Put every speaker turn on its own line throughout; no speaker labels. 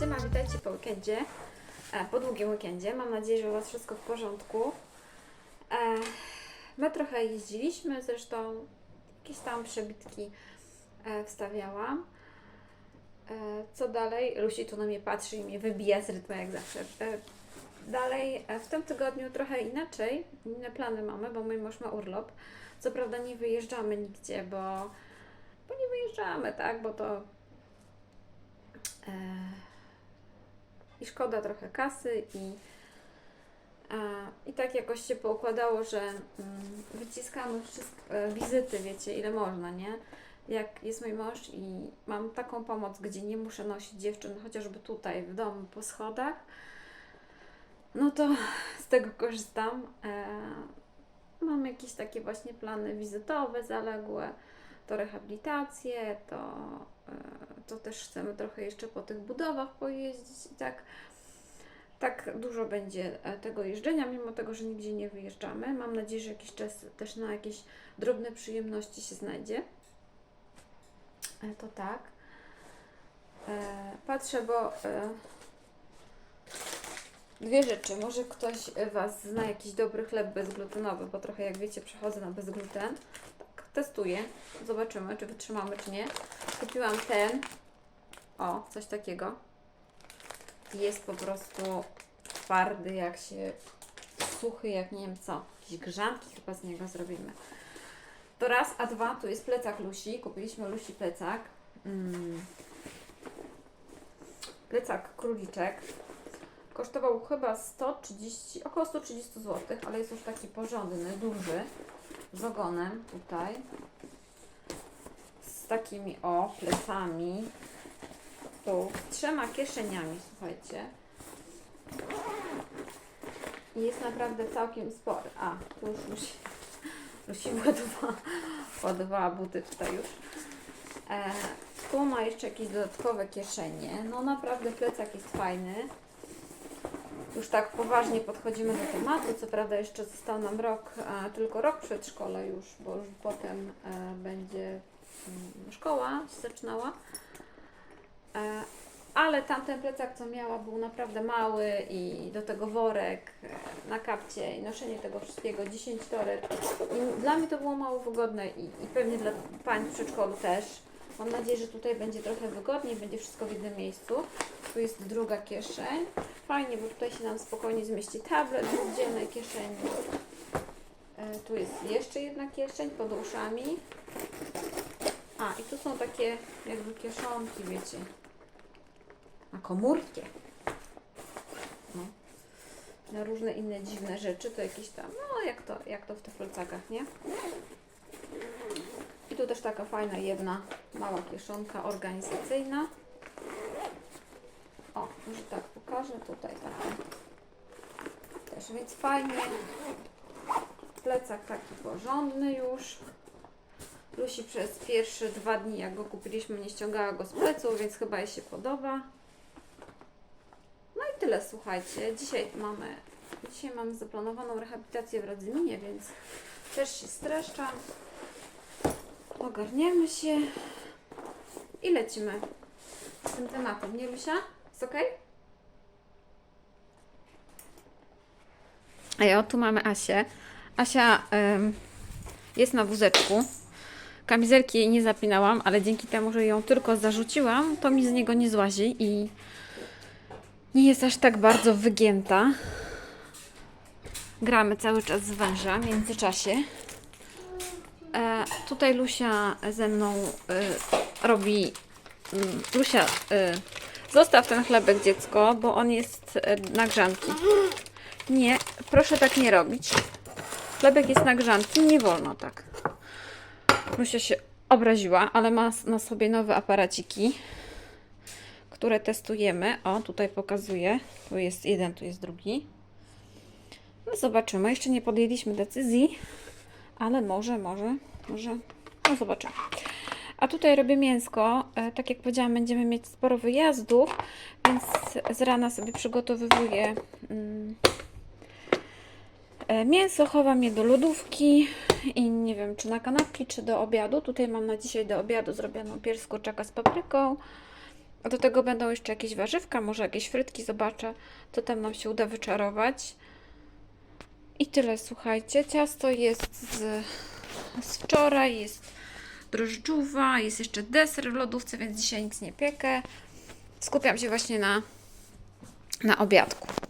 Siema, witajcie po weekendzie, e, po długim weekendzie. Mam nadzieję, że u Was wszystko w porządku. E, My trochę jeździliśmy, zresztą jakieś tam przebitki e, wstawiałam. Co dalej? Lucy tu na mnie patrzy i mnie wybija z rytmu jak zawsze. Dalej, w tym tygodniu trochę inaczej, inne plany mamy, bo mój mąż ma urlop. Co prawda nie wyjeżdżamy nigdzie, bo, bo nie wyjeżdżamy, tak, bo to i szkoda trochę kasy i, i tak jakoś się poukładało, że mm, wyciskamy wszystko, e, wizyty, wiecie, ile można, nie? Jak jest mój mąż i mam taką pomoc, gdzie nie muszę nosić dziewczyn chociażby tutaj w domu po schodach, no to z tego korzystam. E, mam jakieś takie właśnie plany wizytowe, zaległe, to rehabilitacje, to, e, to też chcemy trochę jeszcze po tych budowach pojeździć i tak. Tak dużo będzie e, tego jeżdżenia, mimo tego, że nigdzie nie wyjeżdżamy. Mam nadzieję, że jakiś czas też na jakieś drobne przyjemności się znajdzie. E, To tak. Patrzę, bo dwie rzeczy. Może ktoś Was zna jakiś dobry chleb bezglutenowy, bo trochę jak wiecie przechodzę na bezgluten. Testuję. Zobaczymy, czy wytrzymamy, czy nie. Kupiłam ten. O, coś takiego. Jest po prostu twardy, jak się suchy, jak nie wiem co. Jakieś grzanki chyba z niego zrobimy. To raz, a dwa, tu jest plecak Lusi. Kupiliśmy Lusi plecak. Mm. Plecak króliczek. Kosztował chyba 130, około 130 zł, ale jest już taki porządny, duży, z ogonem tutaj. Z takimi o plecami. Tu, z trzema kieszeniami, słuchajcie. I jest naprawdę całkiem spory. A, tu już musi, musi ładowała, ładowała buty tutaj już. E, tu ma jeszcze jakieś dodatkowe kieszenie. No naprawdę plecak jest fajny. Już tak poważnie podchodzimy do tematu. Co prawda jeszcze został nam rok, tylko rok przedszkole już, bo już potem e, będzie mm, szkoła się zaczynała. E, ale tamten plecak, co miała, był naprawdę mały i do tego worek e, na kapcie i noszenie tego wszystkiego, 10 toreb. I dla mnie to było mało wygodne i, i pewnie dla pań w przedszkolu też. Mam nadzieję, że tutaj będzie trochę wygodniej, będzie wszystko w jednym miejscu. Tu jest druga kieszeń. Fajnie, bo tutaj się nam spokojnie zmieści tablet w oddzielnej kieszeni. E, tu jest jeszcze jedna kieszeń pod uszami. A, i tu są takie jakby kieszonki, wiecie, na komórkę. No. Na różne inne dziwne rzeczy, to jakieś tam, no jak to, jak to w tych plecakach, nie? Tu też taka fajna jedna mała kieszonka organizacyjna. O, może tak pokażę tutaj takie. Też, więc fajnie. Plecak taki porządny już. Lusi przez pierwsze dwa dni, jak go kupiliśmy, nie ściągała go z pleców, więc chyba jej się podoba. No i tyle, słuchajcie. Dzisiaj mamy, dzisiaj mamy zaplanowaną rehabilitację w Radzyminie, więc też się streszczam. Ogarniemy się i lecimy z tym tematem. Nie, Lusia? Jest ok? A tu mamy Asię. Asia em, jest na wózeczku. Kamizelki jej nie zapinałam, ale dzięki temu, że ją tylko zarzuciłam, to mi z niego nie złazi i nie jest aż tak bardzo wygięta. Gramy cały czas z węża w międzyczasie. E, tutaj Lusia ze mną y, robi. mm, Lusia, y, zostaw ten chlebek dziecko, bo on jest y, na grzanki. Nie, proszę tak nie robić. Chlebek jest na grzanki, nie wolno tak. Lusia się obraziła, ale ma na sobie nowe aparaciki, które testujemy. O, tutaj pokazuję. Tu jest jeden, tu jest drugi. No zobaczymy. Jeszcze nie podjęliśmy decyzji, ale może, może, może. No zobaczymy. A tutaj robię mięsko. E, Tak jak powiedziałam, będziemy mieć sporo wyjazdów, więc z rana sobie przygotowywuję mm, e, mięso. Chowam je do lodówki i nie wiem, czy na kanapki, czy do obiadu. Tutaj mam na dzisiaj do obiadu zrobioną pierś kurczaka z papryką. Do tego będą jeszcze jakieś warzywka, może jakieś frytki. Zobaczę, co tam nam się uda wyczarować. I tyle, słuchajcie. Ciasto jest z, z wczoraj, jest drożdżówa, jest jeszcze deser w lodówce, więc dzisiaj nic nie piekę. Skupiam się właśnie na, na obiadku.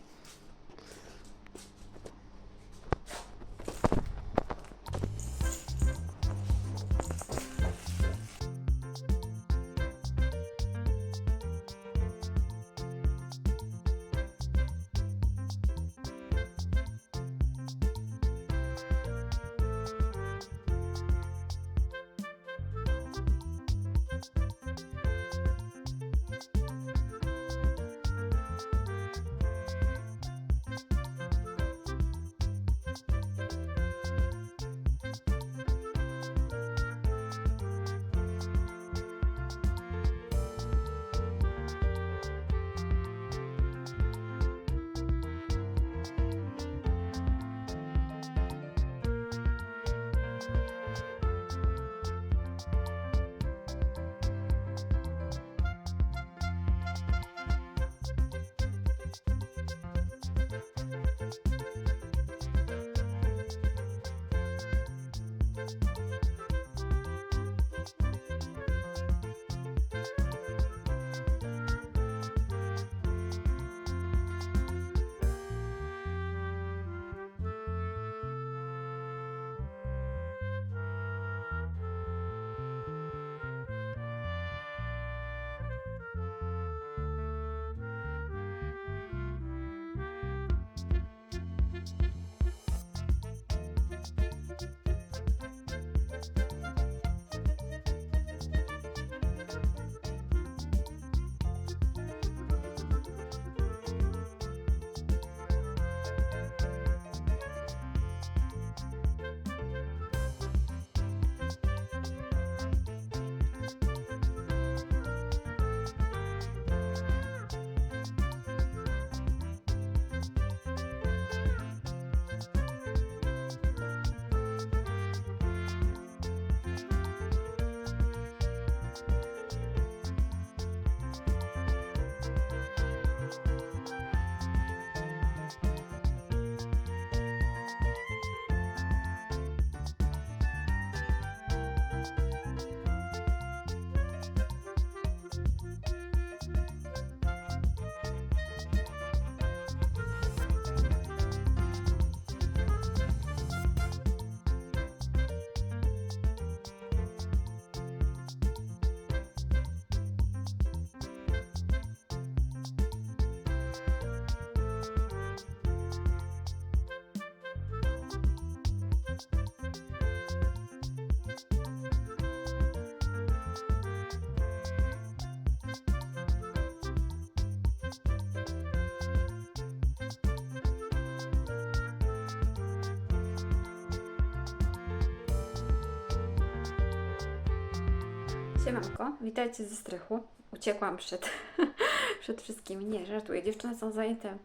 Siemanko, witajcie ze strychu. Uciekłam przed, przed wszystkimi. Nie, żartuję. Dziewczyny są zajęte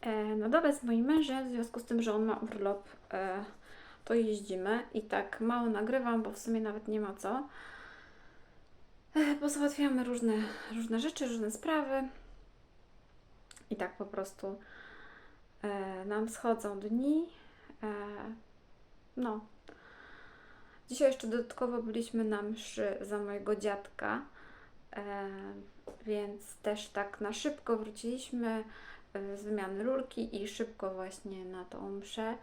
e, na dole z moim mężem, w związku z tym, że on ma urlop, e, to jeździmy i tak mało nagrywam, bo w sumie nawet nie ma co. E, bo załatwiamy różne, różne rzeczy, różne sprawy. I tak po prostu e, nam schodzą dni. E, no. Dzisiaj jeszcze dodatkowo byliśmy na mszy za mojego dziadka, e, więc też tak na szybko wróciliśmy e, z wymiany rurki i szybko właśnie na tą mszę.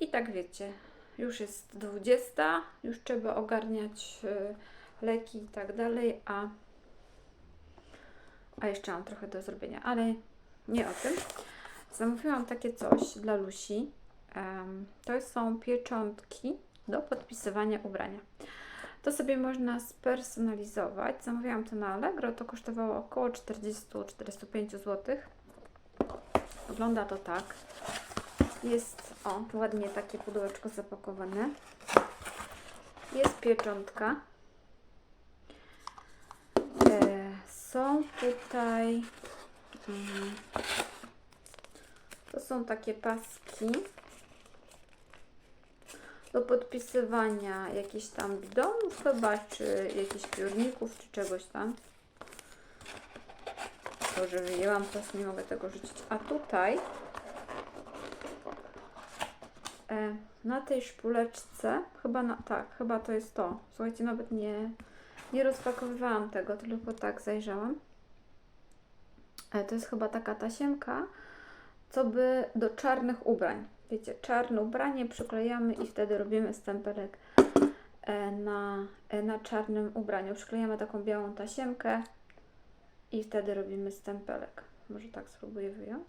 I tak wiecie, już jest 20, już trzeba ogarniać e, leki i tak dalej, a, a jeszcze mam trochę do zrobienia, ale nie o tym. Zamówiłam takie coś dla Lusi. To są pieczątki do podpisywania ubrania. To sobie można spersonalizować. Zamówiłam to na Allegro, to kosztowało około 40-45 zł. Wygląda to tak. Jest, o, ładnie takie pudełeczko zapakowane. Jest pieczątka. E, są tutaj. Mm, to są takie paski do podpisywania jakichś tam bidonów chyba, czy jakichś piórników, czy czegoś tam. To, że wyjęłam, teraz nie mogę tego rzucić. A tutaj e, na tej szpuleczce, chyba na, tak, chyba to jest to. Słuchajcie, nawet nie, nie rozpakowywałam tego, tylko tak zajrzałam. E, to jest chyba taka tasiemka, co by do czarnych ubrań. Wiecie, czarne ubranie przyklejamy i wtedy robimy stempelek e, na, e, na czarnym ubraniu. Przyklejamy taką białą tasiemkę i wtedy robimy stempelek. Może tak spróbuję wyjąć?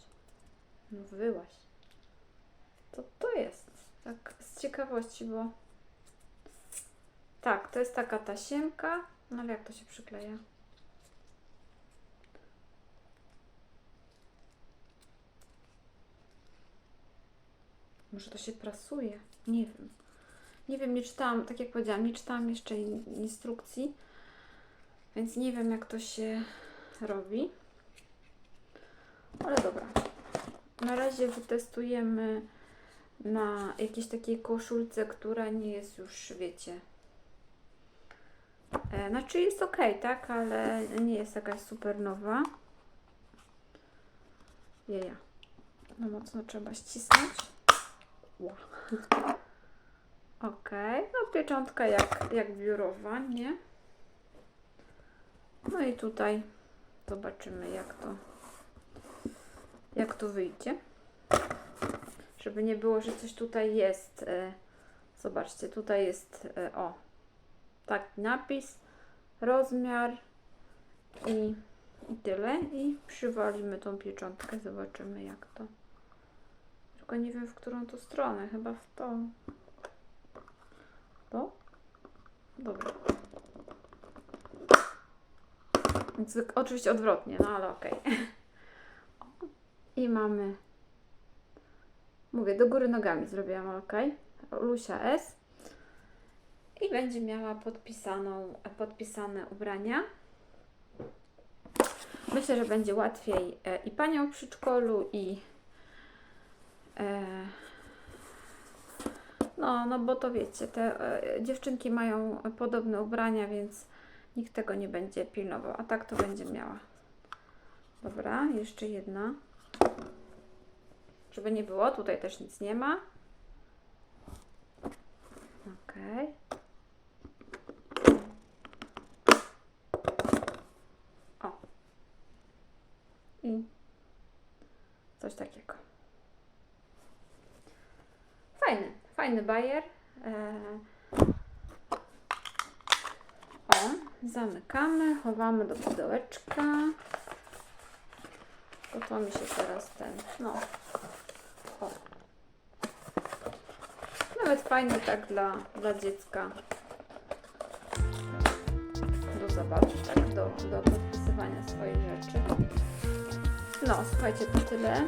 No wyłaś. To to jest. Tak z ciekawości, bo tak, to jest taka tasiemka. No ale jak to się przykleja? Może to się prasuje? Nie wiem. Nie wiem, nie czytałam, tak jak powiedziałam, nie czytałam jeszcze in- instrukcji, więc nie wiem, jak to się robi. Ale dobra. Na razie wytestujemy na jakiejś takiej koszulce, która nie jest już, wiecie. E, znaczy jest ok, tak, ale nie jest jakaś super nowa. Jeja. No mocno trzeba ścisnąć. Ła. Ok, no pieczątka jak, jak biurowa, nie? No i tutaj zobaczymy jak to jak to wyjdzie. Żeby nie było, że coś tutaj jest. E, zobaczcie, tutaj jest e, o taki napis, rozmiar i, i tyle. I przywalimy tą pieczątkę, zobaczymy jak to. Tylko nie wiem w którą to stronę, chyba w tą. To? Dobra. Oczywiście odwrotnie, no ale okej. I mamy. Mówię, do góry nogami zrobiłam, ok? Lusia S. I będzie miała podpisaną, podpisane ubrania. Myślę, że będzie łatwiej e, i panią w przedszkolu, i no, no bo to wiecie, te e, dziewczynki mają podobne ubrania, więc nikt tego nie będzie pilnował, a tak to będzie miała. Dobra, jeszcze jedna. Żeby nie było, tutaj też nic nie ma. Okej. O. I coś takiego. Fajny, bajer. E, O, zamykamy, chowamy do pudełeczka. To to mi się teraz ten, no. O. Nawet fajny tak dla, dla dziecka. Do zabawy, tak, do, do podpisywania swoich rzeczy. No, słuchajcie, to tyle.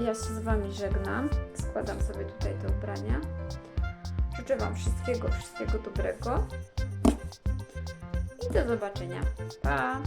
Ja się z Wami żegnam. Składam sobie tutaj te ubrania. Życzę Wam wszystkiego, wszystkiego dobrego. I do zobaczenia. Pa!